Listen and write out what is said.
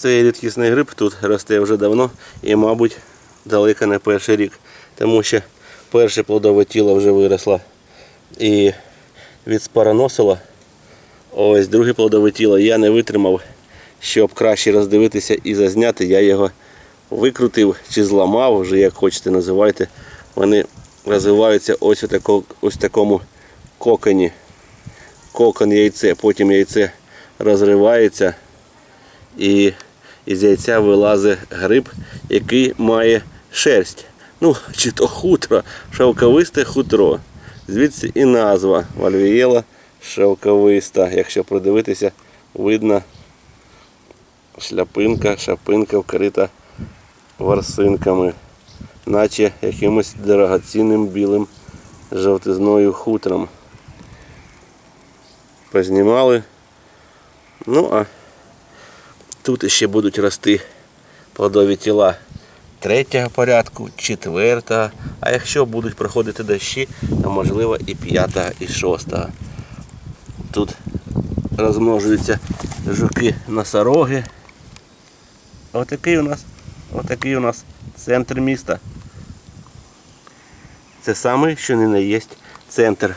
Цей рідкісний гриб тут росте вже давно і, мабуть, далеко не перший рік. Тому що перше плодове тіло вже виросло і відспароносило. Ось друге плодове тіло я не витримав, щоб краще роздивитися і зазняти. Я його викрутив чи зламав, вже як хочете називайте. Вони розвиваються ось у тако- ось такому коконі. Кокон яйце, потім яйце розривається і із яйця вилазить гриб, який має шерсть. Ну, чи то хутро, шовковисте хутро. Звідси і назва Вальвієла шовковиста. Якщо придивитися, видно шляпинка, шапинка вкрита ворсинками, наче якимось дорогоцінним білим жовтизною хутром. Познімали. Ну а тут ще будуть рости плодові тіла третього порядку, четвертого. А якщо будуть проходити дощі, то можливо і п'ятого, і шостого. Тут розмножуються жуки носороги. Отакий у нас, отакий у нас центр міста. Це саме, що не є центр.